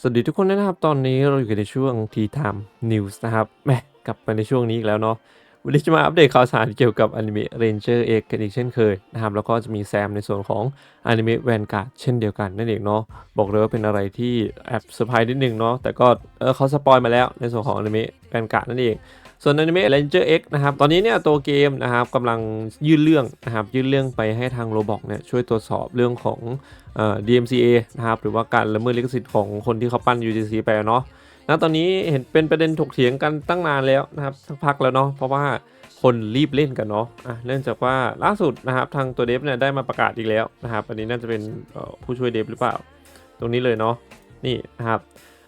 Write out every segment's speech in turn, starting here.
สวัสดีทุกคนนะครับ ตอนนี้เราอยู่กันในช่วงทีไทม์นิวส์นะครับแหมกลับมาในช่วงนี้อีกแล้วเนาะวันนี้จะมาอัปเดตข่าวสารเกี่ยวกับอนิเมะเรนเจอร์เอกกันอีกเช่นเคยนะครับแล้วก็จะมีแซมในส่วนของอนิเมะแวนการ์ดเช่นเดียวกันนั่นเองเนาะบอกเลยว่าเป็นอะไรที่แอบเซอร์ไพรส์นิดนึงเนาะแต่ก็เออเขาสปอยมาแล้วในส่วนของอนิเมะแวนการ์ดนั่นเอง ส่วนอนิเมะ Ranger X นะครับ ตอนนี้เนี่ยตัวเกมนะครับกำลังยื่นเรื่องนะครับยื่นเรื่องไปให้ทาง Roblox เนี่ยช่วยตรวจสอบเรื่องของเอ่อ DMCA นะครับหรือว่าการละเมิดลิขสิทธิ์ของคนที่เขาปั้น UGC ไปเนาะนะตอนนี้เห็นเป็นประเด็นถกเถียงกันตั้งนานแล้วนะครับสักพักแล้วเนาะเพราะว่าคนรีบเล่นกันเนาะอะเนื่องจากว่าล่าสุดนะครับทางตัวเดฟเนี่ยได้มาประกาศอีกแล้วนะครับอันนี้น่าจะเป็นผู้ช่วยเดฟหรือเปล่า ตรงนี้เลยเนาะนี่นะครับ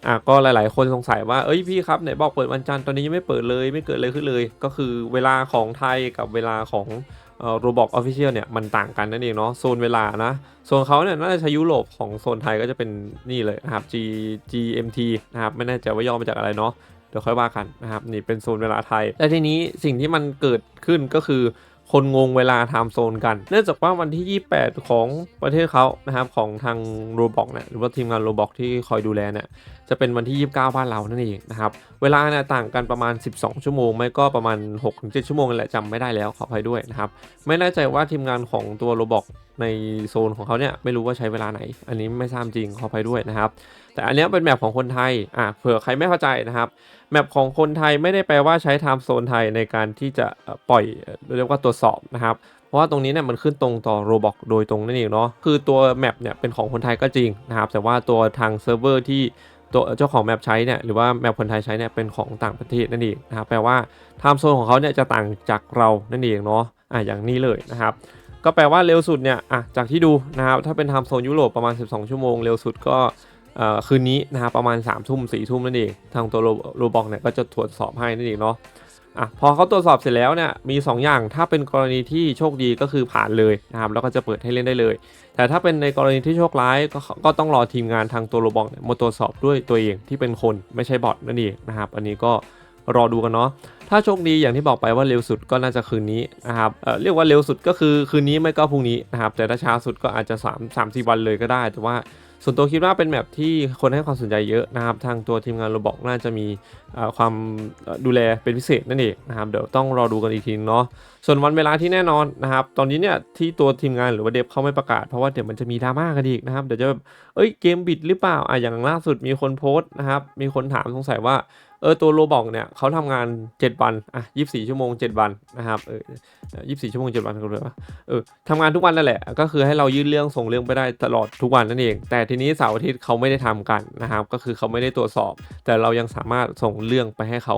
อะก็หลาย ๆ คนสงสัยว่าเอ้ยพี่ครับไหนบอกเปิดวันจันทร์ตอนนี้ยังไม่เปิดเลยไม่เกิดเลยขึ้นเลย ก็คือเวลาของไทยกับเวลาของเอ่อโรบอกออฟฟิเชียลเนี่ยมันต่างกันนั่นเองเนาะโซนเวลานะโซนเขาเนี่ยน่าจะใช้ยุโรปของโซนไทยก็จะเป็นนี่เลยนะครับ G GMT นะครับไม่แน่ใจว่าย่อมาจากอะไรเนาะเดี๋ยวค่อยว่ากันนะครับนี่เป็นโซนเวลาไทยแต่ทีนี้สิ่งที่มันเกิดขึ้นก็คือคนงงเวลาไทม์โซนกัน เนื่องจากว่าวันที่ 28 ของประเทศเขานะครับของทางโรบอกเนี่ยหรือว่าทีมงานโรบอกที่คอยดูแลเนี่ย จะเป็นวันที่ 29 บ้านเรานั่นเองนะครับเวลาเนี่ยต่างกันประมาณ 12 ชั่วโมง ไม่ก็ประมาณ 6-7 ชั่วโมงแหละจำไม่ได้แล้วขออภัยด้วยนะครับไม่แน่ใจว่าทีมงานของตัวโรบอกในโซนของเขาเนี่ยไม่รู้ว่าใช้เวลาไหน อันนี้ไม่ทราบจริงขออภัยด้วยนะครับ แต่อันนี้เป็นแมปของคนไทยอะเผื่อใครไม่เข้าใจนะครับแมปของคนไทยไม่ได้แปลว่าใช้ไทม์โซนไทยในการที่จะปล่อยเอ่อเรียกว่าตรวจสอบนะครับเพราะว่าตรงนี้เนี่ยมันขึ้นตรงต่อโรบอกโดยตรงนั่นเองเนาะคือตัวแมปเนี่ยเป็นของคนไทยก็จริงนะครับแต่ว่าตัวทางเซิร์ฟเวอร์ที่ ตัวเจ้าของแมปใช้เนี่ยหรือว่าแมปคนไทยใช้เนี่ยเป็นของต่างประเทศนั่นเองนะครับแปลว่าไทม์โซนของเขาเนี่ยจะต่างจากเรานั่นเองเนาะอะอย่างนี้เลยนะครับ ก็แปลว่าเร็วสุดเนี่ยอะจากที่ดูนะครับถ้าเป็นไทม์โซนยุโรปประมาณ 12 ชั่วโมงเร็วสุดก็คืนนี้นะครับประมาณ3ามทุ่มสี่ทุ่มนั่นเองทางตัวโรบอกเนี่ยก็จะตรวจสอบให้นั่นเองเนาะ อะพอเขาตรวจสอบเสร็จแล้วเนี่ยมี 2 อย่างถ้าเป็นกรณีที่โชคดีก็คือผ่านเลยนะครับแล้วก็จะเปิดให้เล่นได้เลย แต่ถ้าเป็นในกรณีที่โชคร้ายก็ก็ต้องรอทีมงานทางตัวโรบอกเนี่ยมาตรวจสอบด้วยตัวเองที่เป็นคนไม่ใช่บอทนั่นเองนะครับอันนี้ก็รอดูกันเนาะถ้าโชคดีอย่างที่บอกไปว่าเร็วสุดก็น่าจะคืนนี้นะครับเเรียกว่าเร็วสุดก็คือคืนนี้ไม่ก็พรุ่งนี้นะครับแต่ถ้าช้าสุดก็อาจจะ3 3 4วันเลยก็ได้ แต่ว่า ส่วนตัวคิดว่าเป็นแมปที่คนให้ความสนใจเยอะนะครับ ทางตัวทีมงานโรบอกน่าจะมีความดูแลเป็นพิเศษนั่นเองนะครับ เดี๋ยวต้องรอดูกันอีกทีนึงเนาะ ส่วนวันเวลาที่แน่นอนนะครับ ตอนนี้เนี่ยที่ตัวทีมงานหรือว่าเดฟเขาไม่ประกาศเพราะว่าเดี๋ยวมันจะมีดราม่ากันอีกนะครับ เดี๋ยวจะแบบ เอ้ยเกมบิดหรือเปล่า อะอย่างล่าสุดมีคนโพสต์นะครับ มีคนถามสงสัยว่า เออตัวโรบอกเนี่ยเขาทำงาน 7 วันอะ24ชั่วโมง 7 วันนะครับเออ24ชั่วโมง 7 วันกันเลยว่าเออทำงานทุกวันนั่นแหละ ก็คือให้เรายื่นเรื่องส่งเรื่องไปได้ตลอดทุกวันนั่นเอง แต่ทีนี้เสาร์อาทิตย์เขาไม่ได้ทำกันนะครับก็คือเขาไม่ได้ตรวจสอบ แต่เรายังสามารถส่งเรื่องไปให้เขา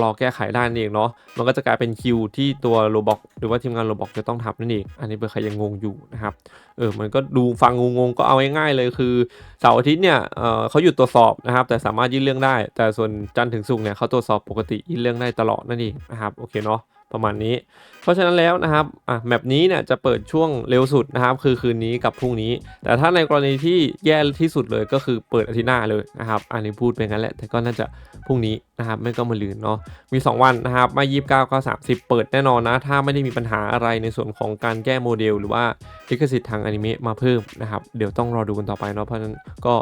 รอแก้ไขได้นั่นเองเนาะมันก็จะกลายเป็นคิวที่ตัวโรบอกหรือว่าทีมงานโรบอกจะต้องทำนั่นเอง อันนี้เผื่อใครยังงงอยู่นะครับเออมันก็ดูฟังงงๆก็เอาง่ายๆเลยคือเสาร์อาทิตย์เนี่ยเเขาหยุดตรวจสอบนะครับ แต่สามารถยื่นเรื่องได้ แต่ส่วนจันทร์ถึงศุกร์เนี่ยเขาตรวจสอบปกติยื่นเรื่องได้ตลอดนั่นเองนะครับโอเคเนาะ ประมาณนี้ เพราะฉะนั้นแล้วนะครับอะแมปนี้เนี่ยจะเปิดช่วงเร็วสุดนะครับ คือคืนนี้กับพรุ่งนี้ แต่ถ้าในกรณีที่แย่ที่สุดเลยก็คือเปิดอาทิตย์หน้าเลยนะครับ อันนี้พูดไปงั้นแหละ แต่ก็น่าจะพรุ่งนี้นะครับ ไม่ก็มาลืนเนาะ มี 2 วันนะครับม่ยี่สิบเก้าก็สามสิบเปิดแน่นอนนะ ถ้าไม่ได้มีปัญหาอะไรในส่วนของการแก้โมเดล หรือว่าลิขสิทธิ์ทางอนิเมะมาเพิ่มนะครับ เดี๋ยวต้องรอดูกันต่อไปเนาะ เพราะฉะนั้นก็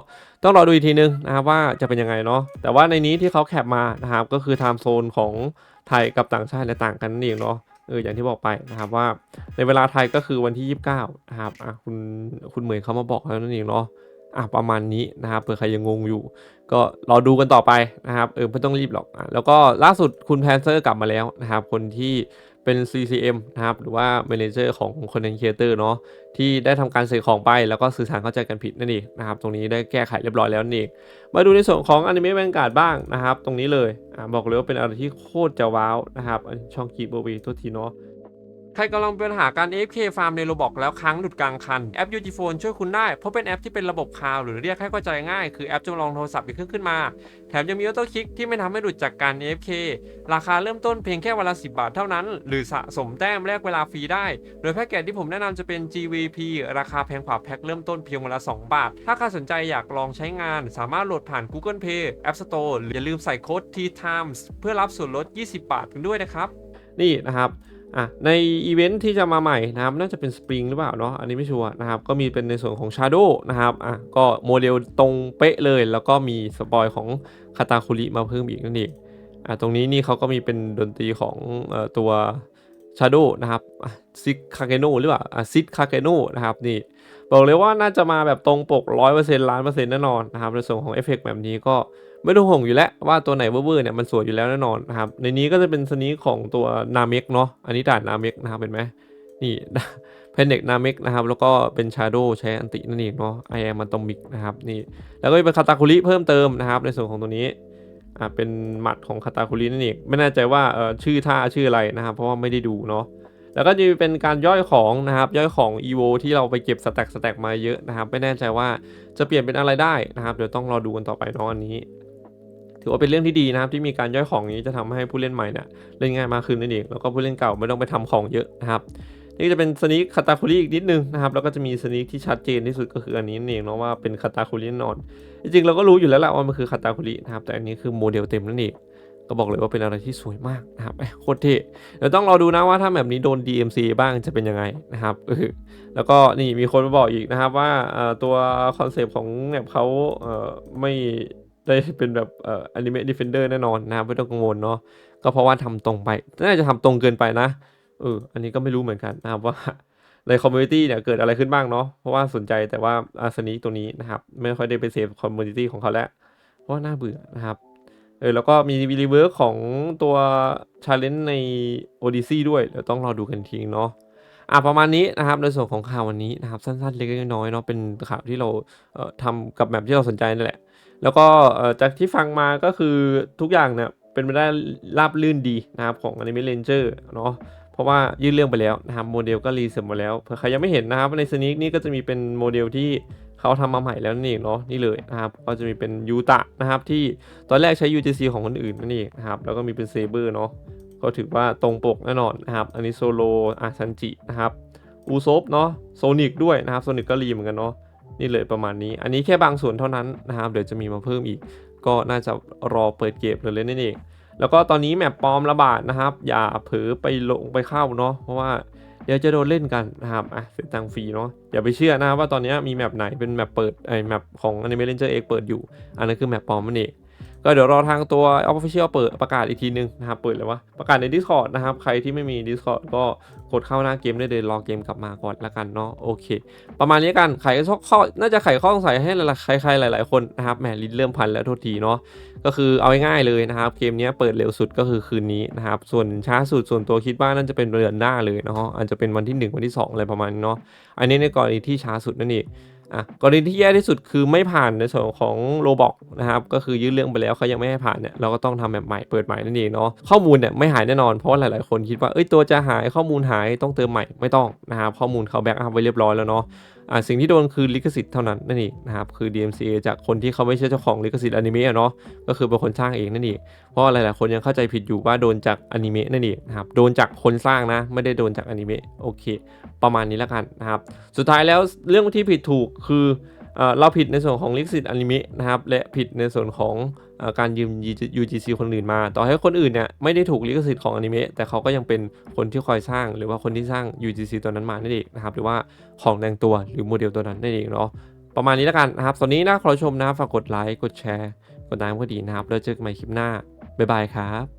ต้องรอดูอีกทีนึงนะครับว่าจะเป็นยังไงเนาะ แต่ว่าในนี้ที่เขาแคปมานะครับก็คือไทม์โซนของ ไทยกับต่างชาติเนี่ยต่างกันนั่นเองเนาะเอออย่างที่บอกไปนะครับว่าในเวลาไทยก็คือวันที่ 29นะครับอะคุณคุณเหมยเขามาบอกแล้วนั่นเองเนาะอะประมาณนี้นะครับเผื่อใครยังงงอยู่ ก็รอดูกันต่อไปนะครับเออไม่ต้องรีบหรอกอะแล้วก็ล่าสุดคุณแพนเซอร์กลับมาแล้วนะครับคนที่ เป็น CCM นะครับ หรือว่า Manager ของ Content Creator เนาะที่ได้ทำการสื่อของไปแล้วก็สื่อสารเข้าใจกันผิดนั่นเองนะครับ ตรงนี้ได้แก้ไขเรียบร้อยแล้วนั่นเองมาดูในส่วนของอนิเมะแวนการ์ดบ้างนะครับ ตรงนี้เลยอบอกเลยว่าเป็นอะไรที่โคตรจะว้าวนะครับช่องคีบโบวีตัวทีเนาะ ครกำลังมีปัญหาการ AFK ฟาร์มในโรบอกแล้วค้างหลุดกลางคัน แอป UG Phone ช่วยคุณได้ เพราะเป็นแอปที่เป็นระบบคลาวหรือเรียกให้เข้าใจง่าย คือแอปจำลองโทรศัพท์อีกเครื่องขึ้นมา แถมยังมีออโต้คลิกที่ไม่ทำให้หลุดจากการ AFK ราคาเริ่มต้นเพียงแค่วันละ 10 บาทเท่านั้น หรือสะสมแต้มแลกเวลาฟรีได้ โดยแพ็กเกจที่ผมแนะนำจะเป็น GVP ราคาแพงกว่าแพ็คเริ่มต้นเพียงวันละ 2 บาท ถ้าใครสนใจอยากลองใช้งาน สามารถโหลดผ่าน Google Play App Store หรืออย่าลืมใส่โค้ด T Times เพื่อรับส่วนลด 20 บาทกันด้วยนะครับ นี่นะครับ อะในอีเวนท์ที่จะมาใหม่นะครับน่าจะเป็นสปริงหรือเปล่าเนาะอันนี้ไม่ชัวร์นะครับก็มีเป็นในส่วนของ Shadow นะครับอะก็โมเดลตรงเป๊ะเลย แล้วก็มีสปอยของคาตาคุริมาเพิ่มอีกนั่นเองอะตรงนี้นี่เขาก็มีเป็นดนตรีของอตัว Shadow นะครับซิกคาเกโนหรือเปล่าซิดคาเกโนนะครับนี่บอกเลยว่าน่าจะมาแบบตรงปก 100%ล้านเปอร์เซ็นต์แน่นอนนะครับในส่วนของเอฟเฟกต์แบบนี้ก็ ไม่ต้องห่วงอยู่แล้วว่าตัวไหนเวอร์เนี่ยมันสวยอยู่แล้วแน่นอนนะครับในนี้ก็จะเป็นสนีของตัวนาเมกเนาะอันนี้ด่านนาเมกนะครับเห็นไหมนี่เพนเน็กนาเมกนะครับแล้วก็เป็นชาโดใช้อันตินั่นเองเนาะไอแอมมันตอมิกนะครับนี่แล้วก็มีเป็นคาตาคุริเพิ่มเติมนะครับในส่วนของตัวนี้อ่าเป็นหมัดของคาตาคุรินั่นเองไม่แน่ใจว่าเออชื่อท่าชื่ออะไรนะครับเพราะว่าไม่ได้ดูเนาะแล้วก็จะเป็นการย่อยของนะครับย่อยของ EVO ที่เราไปเก็บสแต็กสแต็กมาเยอะนะครับไม่แน่ใจว่าจะเปลี่ยนเป็นอะไรได้นะครับเดี๋ยวต้องรอดูกันต่อไปเนาะอันนี้ ถือว่าเป็นเรื่องที่ดีนะครับที่มีการย่อยของนี้จะทำให้ผู้เล่นใหม่เนี่ยเล่นง่ายมากขึ้นนั่นเองแล้วก็ผู้เล่นเก่าไม่ต้องไปทำของเยอะนะครับนี่จะเป็นสนิคคาตาคุริอีกนิดนึงนะครับแล้วก็จะมีสนิคที่ชัดเจนที่สุดก็คืออันนี้นั่นเองเนาะว่าเป็นคาตาคุรินอน จริงๆเราก็รู้อยู่แล้วแหละว่ามันคือคาตาคุรินะครับแต่อันนี้คือโมเดลเต็มนั่นเองก็บอกเลยว่าเป็นอะไรที่สวยมากนะครับโคตรเท่เดี๋ยวต้องรอดูนะว่าถ้าแบบนี้โดน DMC บ้างจะเป็นยังไงนะครับแล้วก็นี่มีคนมาบอกอีกนะครับว่าตัวคอนเซปต์ของแมปเขาไม่ ได้เป็นแบบเอ่ออนิเมะดิเฟนเดอร์แน่นอนนะครับไม่ต้องกังวลเนาะก็เพราะว่าทำตรงไปน่าจะทำตรงเกินไปนะเอออันนี้ก็ไม่รู้เหมือนกันนะครับว่าในคอมมูนิตี้เนี่ยเกิดอะไรขึ้นบ้างเนาะเพราะว่าสนใจแต่ว่าอาสนีตัวนี้นะครับ ไม่ค่อยได้ไปเซฟคอมมูนิตี้ของเขาแล้ว เพราะว่าน่าเบื่อนะครับเออแล้วก็มีรีเวิร์ของตัวชาเลนจ์ใน Odyssey ด้วยเดี๋ยวต้องรอดูกันทีเนาะอะประมาณนี้นะครับในส่วนของข่าววันนี้นะครับสั้นๆเล็กๆน้อยๆเนาะเป็นข่าวที่เราเอ่อทำกับแบบที่เราสนใจนั่นแหละ แล้วก็จากที่ฟังมาก็คือทุกอย่างเนี่ยเป็นไปได้ราบลื่นดีนะครับของ Anime Ranger เนาะเพราะว่ายื่นเรื่องไปแล้วนะครับโมเดลก็รีเซ็ตมาแล้วเผื่อใครยังไม่เห็นนะครับในสนิกนี่ก็จะมีเป็นโมเดลที่เขาทำมาใหม่แล้วนั่นเองเนาะนี่เลยนะครับก็จะมีเป็นยูตะนะครับที่ตอนแรกใช้ UGC ของคนอื่นนั่นเองนะครับแล้วก็มีเป็นเซเบอร์เนาะก็ถือว่าตรงปกแน่นอนนะครับอันนี้โซโลอาซันจินะครับอูซบเนาะโซนิกด้วยนะครับโซนิกก็รีเหมือนกันเนาะ นี่เลยประมาณนี้ อันนี้แค่บางส่วนเท่านั้นนะครับเดี๋ยวจะมีมาเพิ่มอีก ก็น่าจะรอเปิดเกมเลยเล่นนั่นเองแล้วก็ตอนนี้แมปปลอมระบาดนะครับ อย่าเผลอไปลงไปเข้าเนาะเพราะว่าเดี๋ยวจะโดนเล่นกันนะครับอะเสียตังฟรีเนาะอย่าไปเชื่อนะว่าตอนนี้มีแมปไหนเป็นแมปเปิดไอแมปของ Anime Ranger X เปิดอยู่ อันนั้นคือแมปปลอมมันเอง ก็เดี๋ยวรอทางตัว Official เปิดประกาศอีกทีนึงนะครับเปิดเลยวะประกาศใน Discord นะครับ ใครที่ไม่มี Discord ก็กดเข้าหน้าเกมได้เลยรอเกมกลับมาก่อนละกันเนาะโอเค ประมาณนี้กันไขข้อน่าจะไขข้อสงสัยให้หลายๆใครๆหลาย ๆคนนะครับแหมลิ้นเริ่มพันแล้วโทษทีเนาะก็คือเอาง่ายๆเลยนะครับ เกมนี้เปิดเร็วสุดก็คือคืนนี้นะครับส่วนช้าสุดส่วนตัวคิดว่าน่าจะเป็นเดือนหน้าเลยเนาะอาจจะเป็นวันที่ 1 วันที่ 2 อะไรประมาณนี้เนาะอันนี้ในกรณีที่ช้าสุดนั่นเอง อะกรณีที่แย่ที่สุดคือไม่ผ่านในส่วนของโรบอกนะครับก็คือยื่นเรื่องไปแล้วเขายังไม่ให้ผ่านเนี่ยเราก็ต้องทำแบบใหม่เปิดใหม่นั่นเองเนาะข้อมูลเนี่ยไม่หายแน่นอนเพราะว่าหลาย ๆ คนคิดว่าเอ้ยตัวจะหายข้อมูลหายต้องเติมใหม่ไม่ต้องนะครับข้อมูลเขาแบ็กอัพไว้เรียบร้อยแล้วเนาะ สิ่งที่โดนคือลิขสิทธิ์เท่านั้นนั่นเองนะครับคือ DMCA จากคนที่เขาไม่ใช่เจ้าของลิขสิทธิ์อนิเมะเนาะก็คือเป็นคนสร้างเองนั่นเองเพราะว่าหลายๆคนยังเข้าใจผิดอยู่ว่าโดนจากอนิเมะนั่นเองนะครับโดนจากคนสร้างนะ ไม่ได้โดนจากอนิเมะโอเค ประมาณนี้แล้วกันนะครับสุดท้ายแล้วเรื่องที่ผิดถูกคือเราผิดในส่วนของลิขสิทธิ์อนิเมะนะครับและผิดในส่วนของ การยืม UGC คนอื่นมา ต่อให้คนอื่นเนี่ยไม่ได้ถูกลิขสิทธิ์ของอนิเมะแต่เขาก็ยังเป็นคนที่คอยสร้าง หรือว่าคนที่สร้าง UGC ตัวนั้นมานั่นเองนะครับหรือว่าของแดงตัวหรือโมเดลตัวนั้นนั่นเองเนาะประมาณนี้แล้วกันนะครับตอนนี้นะขอชมนะฝากกดไลค์กดแชร์ กดติดตามก็ดีนะครับแล้วเจอกันใหม่คลิปหน้าบ๊ายบายครับ